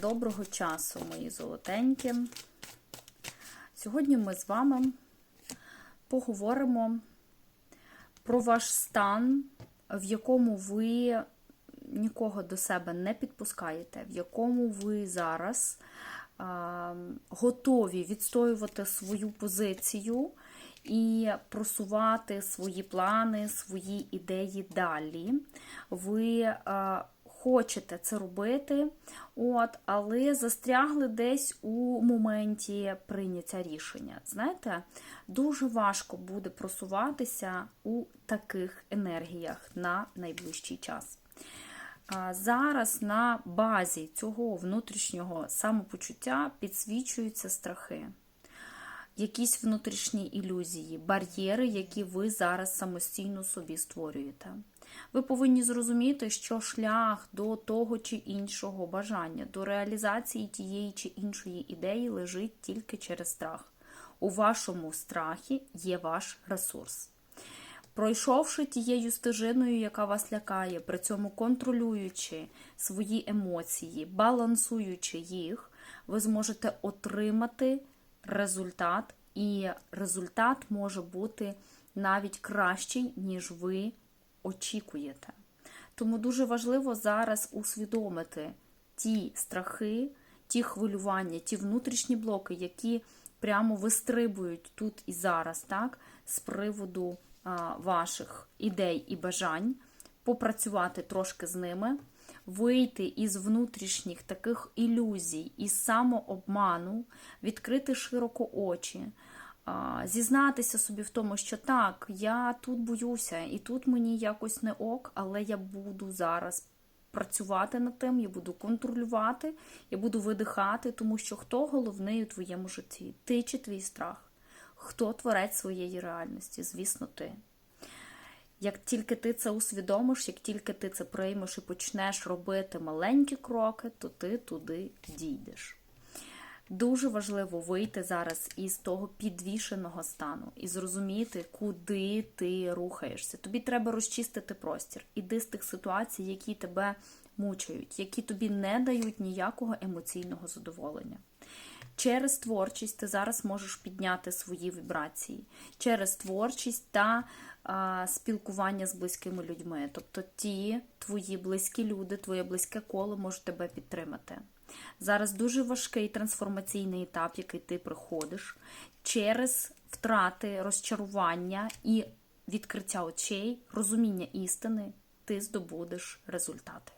Доброго часу, мої золотенькі. Сьогодні ми з вами поговоримо про ваш стан, в якому ви нікого до себе не підпускаєте, в якому ви зараз а, готові відстоювати свою позицію і просувати свої плани, свої ідеї далі. Ви а, хочете це робити, от, але застрягли десь у моменті прийняття рішення. Знаєте, дуже важко буде просуватися у таких енергіях на найближчий час. Зараз на базі цього внутрішнього самопочуття підсвічуються страхи, якісь внутрішні ілюзії, бар'єри, які ви зараз самостійно собі створюєте. Ви повинні зрозуміти, що шлях до того чи іншого бажання, до реалізації тієї чи іншої ідеї лежить тільки через страх. У вашому страхі є ваш ресурс. Пройшовши тією стежиною, яка вас лякає, при цьому контролюючи свої емоції, балансуючи їх, ви зможете отримати результат, і результат може бути навіть кращий, ніж ви очікуєте. Тому дуже важливо зараз усвідомити ті страхи, ті хвилювання, ті внутрішні блоки, які прямо вистрибують тут і зараз, так, з приводу ваших ідей і бажань, попрацювати трошки з ними, вийти із внутрішніх таких ілюзій, із самообману, відкрити широко очі. Зізнатися собі в тому, що так, я тут боюся, і тут мені якось не ок, але я буду зараз працювати над тим, я буду контролювати, я буду видихати, тому що хто головний у твоєму житті? Ти чи твій страх? Хто творець своєї реальності? Звісно, ти. Як тільки ти це усвідомиш, як тільки ти це приймеш і почнеш робити маленькі кроки, то ти туди дійдеш. Дуже важливо вийти зараз із того підвішеного стану і зрозуміти, куди ти рухаєшся. Тобі треба розчистити простір. Іди з тих ситуацій, які тебе мучають, які тобі не дають ніякого емоційного задоволення. Через творчість ти зараз можеш підняти свої вібрації, через творчість та а, спілкування з близькими людьми. Тобто ті твої близькі люди, твоє близьке коло можуть тебе підтримати. Зараз дуже важкий трансформаційний етап, який ти проходиш, через втрати, розчарування і відкриття очей, розуміння істини, ти здобудеш результати.